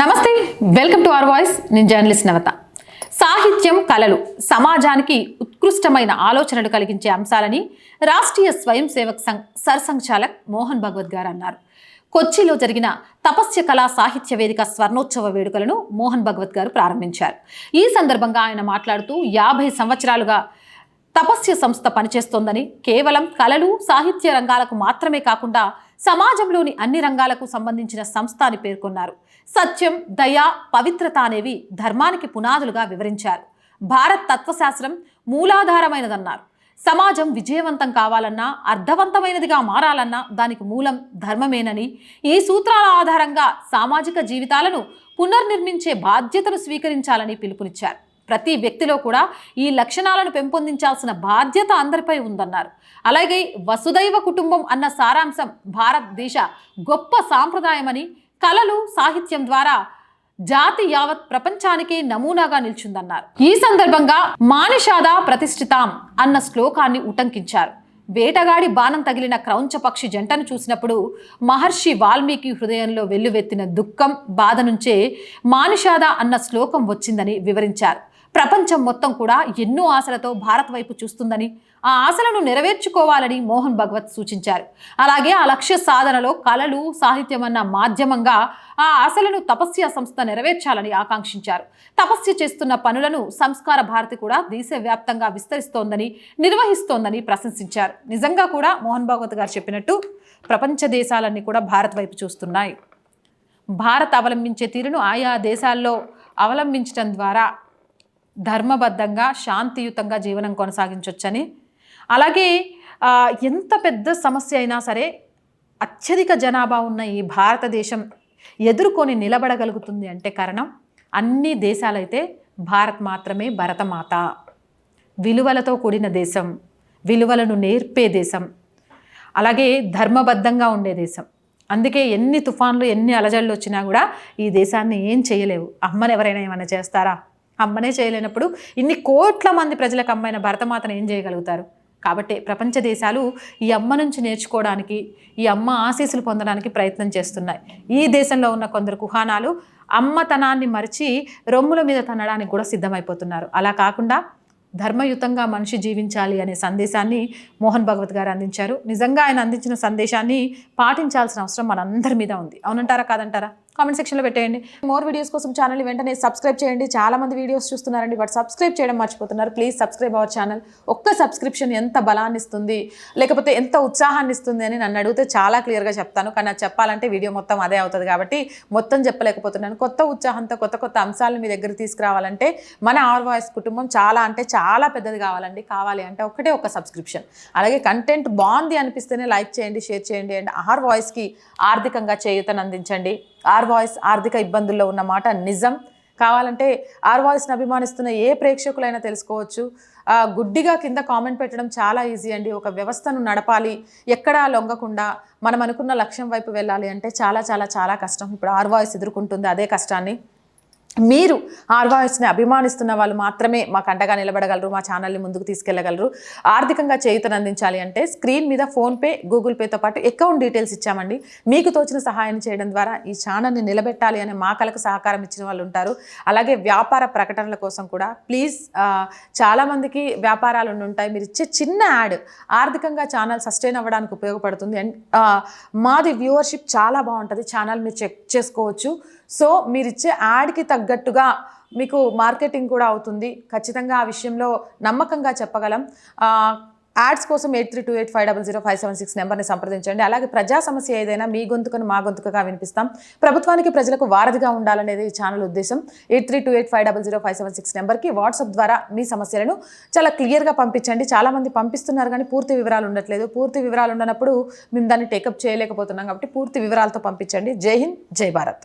నమస్తే welcome to our voice. నేను journalist నవత. సాహిత్యం కళలు సమాజానికి ఉత్కృష్టమైన ఆలోచనలు కలిగించే అంశాలని రాష్ట్రీయ స్వయం సేవక్ సంఘ్ సర్సంఘచాలక్ మోహన్ భగవత్ గారు అన్నారు. కొచ్చిలో జరిగిన తపస్య కళా సాహిత్య వేదిక స్వర్ణోత్సవ వేడుకలను మోహన్ భగవత్ గారు ప్రారంభించారు. ఈ సందర్భంగా ఆయన మాట్లాడుతూ యాభై సంవత్సరాలుగా తపస్య సంస్థ పనిచేస్తోందని కేవలం కళలు సాహిత్య రంగాలకు మాత్రమే కాకుండా సమాజంలోని అన్ని రంగాలకు సంబంధించిన సంస్థ అని పేర్కొన్నారు. సత్యం దయ పవిత్రత అనేవి ధర్మానికి పునాదులుగా వివరించారు. భారత్ తత్వశాస్త్రం మూలాధారమైనదన్నారు. సమాజం విజయవంతం కావాలన్నా అర్థవంతమైనదిగా మారాలన్నా దానికి మూలం ధర్మమేనని ఈ సూత్రాల ఆధారంగా సామాజిక జీవితాలను పునర్నిర్మించే బాధ్యతను స్వీకరించాలని పిలుపునిచ్చారు. ప్రతి వ్యక్తిలో కూడా ఈ లక్షణాలను పెంపొందించాల్సిన బాధ్యత అందరిపై ఉందన్నారు. అలాగే వసుదైవ కుటుంబం అన్న సారాంశం భారతదేశ గొప్ప సాంప్రదాయమని కళలు సాహిత్యం ద్వారా జాతి యావత్ ప్రపంచానికి నమూనాగా నిల్చుందన్నారు. ఈ సందర్భంగా మానిషాద ప్రతిష్ఠితాం అన్న శ్లోకాన్ని ఉటంకించారు. వేటగాడి బాణం తగిలిన క్రౌంచ పక్షి జంటను చూసినప్పుడు మహర్షి వాల్మీకి హృదయంలో వెల్లువెత్తిన దుఃఖం బాధ నుంచే మానిషాద అన్న శ్లోకం వచ్చిందని వివరించారు. ప్రపంచం మొత్తం కూడా ఎన్నో ఆశలతో భారత్ వైపు చూస్తుందని ఆ ఆశలను నెరవేర్చుకోవాలని మోహన్ భగవత్ సూచించారు. అలాగే ఆ లక్ష్య సాధనలో కళలు సాహిత్యం అన్న మాధ్యమంగా ఆ ఆశలను తపస్య సంస్థ నెరవేర్చాలని ఆకాంక్షించారు. తపస్య చేస్తున్న పనులను సంస్కార భారతి కూడా దేశవ్యాప్తంగా విస్తరిస్తోందని నిర్వహిస్తోందని ప్రశంసించారు. నిజంగా కూడా మోహన్ భాగవత్ గారు చెప్పినట్టు ప్రపంచ దేశాలన్నీ కూడా భారత్ వైపు చూస్తున్నాయి. భారత్ అవలంబించే తీరును ఆయా దేశాల్లో అవలంబించడం ద్వారా ధర్మబద్ధంగా శాంతియుతంగా జీవనం కొనసాగించవచ్చని అలాగే ఎంత పెద్ద సమస్య అయినా సరే అత్యధిక జనాభా ఉన్న ఈ భారతదేశం ఎదుర్కొని నిలబడగలుగుతుంది అంటే కారణం అన్ని దేశాలైతే భారత్ మాత్రమే భరతమాత. విలువలతో కూడిన దేశం విలువలను నేర్పే దేశం అలాగే ధర్మబద్ధంగా ఉండే దేశం. అందుకే ఎన్ని తుఫాన్లు ఎన్ని అలజడులు వచ్చినా కూడా ఈ దేశాన్ని ఏం చేయలేవు. అమ్మని ఎవరైనా ఏమైనా చేస్తారా? అమ్మనే చేయలేనప్పుడు ఇన్ని కోట్ల మంది ప్రజలకు అమ్మైన భరతమాతను ఏం చేయగలుగుతారు? కాబట్టి ప్రపంచ దేశాలు ఈ అమ్మ నుంచి నేర్చుకోవడానికి ఈ అమ్మ ఆశీస్సులు పొందడానికి ప్రయత్నం చేస్తున్నాయి. ఈ దేశంలో ఉన్న కొందరు కుహానాలు అమ్మతనాన్ని మరిచి రొమ్ముల మీద తనడానికి కూడా సిద్ధమైపోతున్నారు. అలా కాకుండా ధర్మయుతంగా మనిషి జీవించాలి అనే సందేశాన్ని మోహన్ భగవత్ గారు అందించారు. నిజంగా ఆయన అందించిన సందేశాన్ని పాటించాల్సిన అవసరం మనందరి మీద ఉంది. అవునంటారా కాదంటారా? కామెంట్ సెక్షన్లో పెట్టేయండి. మోర్ వీడియోస్ కోసం ఛానల్ వెంటనే సబ్స్క్రైబ్ చేయండి. చాలా మంది వీడియోస్ చూస్తున్నారండి బట్ సబ్స్క్రైబ్ చేయడం మర్చిపోతున్నారు. ప్లీజ్ సబ్స్క్రైబ్ అవర్ ఛానల్ ఒక్క సబ్స్క్రిప్షన్ ఎంత బలాన్ని ఇస్తుంది లేకపోతే ఎంత ఉత్సాహాన్ని ఇస్తుంది అని నన్ను అడిగితే చాలా క్లియర్గా చెప్తాను. కానీ అది చెప్పాలంటే వీడియో మొత్తం అదే అవుతుంది కాబట్టి మొత్తం చెప్పలేకపోతున్నాను. కొత్త ఉత్సాహంతో కొత్త కొత్త అంశాలను మీ దగ్గర తీసుకురావాలంటే మన ఆర్ వాయిస్ కుటుంబం చాలా అంటే చాలా పెద్దది కావాలండి. కావాలి అంటే ఒకటే ఒక సబ్స్క్రిప్షన్ అలాగే కంటెంట్ బాగుంది అనిపిస్తేనే లైక్ చేయండి షేర్ చేయండి. అండ్ ఆర్ వాయిస్కి ఆర్థికంగా చేయూతను అందించండి. ఆర్ వాయిస్ ఆర్థిక ఇబ్బందుల్లో ఉన్న మాట నిజం. కావాలంటే ఆర్ వాయిస్ని అభిమానిస్తున్న ఏ ప్రేక్షకులైనా తెలుసుకోవచ్చు. గుడ్డిగా కింద కామెంట్ పెట్టడం చాలా ఈజీ అండి. ఒక వ్యవస్థను నడపాలి. ఎక్కడా లొంగకుండా మనం అనుకున్న లక్ష్యం వైపు వెళ్ళాలి అంటే చాలా చాలా చాలా కష్టం. ఇప్పుడు ఆర్ వాయిస్ ఎదుర్కొంటుంది అదే కష్టాన్ని. మీరు ఆర్వాయిస్ని అభిమానిస్తున్న వాళ్ళు మాత్రమే మాకు అండగా నిలబడగలరు మా ఛానల్ని ముందుకు తీసుకెళ్ళగలరు. ఆర్థికంగా చేయుతను అందించాలి అంటే స్క్రీన్ మీద ఫోన్పే గూగుల్ పేతో పాటు అకౌంట్ డీటెయిల్స్ ఇచ్చామండి. మీకు తోచిన సహాయం చేయడం ద్వారా ఈ ఛానల్ని నిలబెట్టాలి అనే మా కళకు సహకారం ఇచ్చిన వాళ్ళు ఉంటారు. అలాగే వ్యాపార ప్రకటనల కోసం కూడా ప్లీజ్ చాలామందికి వ్యాపారాలు ఉంటాయి. మీరు ఇచ్చే చిన్న యాడ్ ఆర్థికంగా ఛానల్ సస్టైన్ అవ్వడానికి ఉపయోగపడుతుంది. అండ్ మాది వ్యూవర్షిప్ చాలా బాగుంటుంది. ఛానల్ మీరు చెక్ చేసుకోవచ్చు. సో మీరు ఇచ్చే యాడ్కి తగ్గట్టుగా మీకు మార్కెటింగ్ కూడా అవుతుంది. ఖచ్చితంగా ఆ విషయంలో నమ్మకంగా చెప్పగలం. యాడ్స్ కోసం eight three two eight five double zero five seven six నెంబర్ని సంప్రదించండి. అలాగే ప్రజా సమస్య ఏదైనా మీ గొంతుకను మా గొంతుకగా వినిపిస్తాం. ప్రభుత్వానికి ప్రజలకు వారధిగా ఉండాలనేది ఈ ఛానల్ ఉద్దేశం. Eight three two eight five double zero five seven six నెంబర్కి వాట్సాప్ ద్వారా మీ సమస్యలను చాలా క్లియర్గా పంపించండి. చాలామంది పంపిస్తున్నారు కానీ పూర్తి వివరాలు ఉండట్లేదు. పూర్తి వివరాలు ఉండనప్పుడు మేము దాన్ని టేకప్ చేయలేకపోతున్నాం కాబట్టి పూర్తి వివరాలతో పంపించండి. జై హింద్ జై భారత్.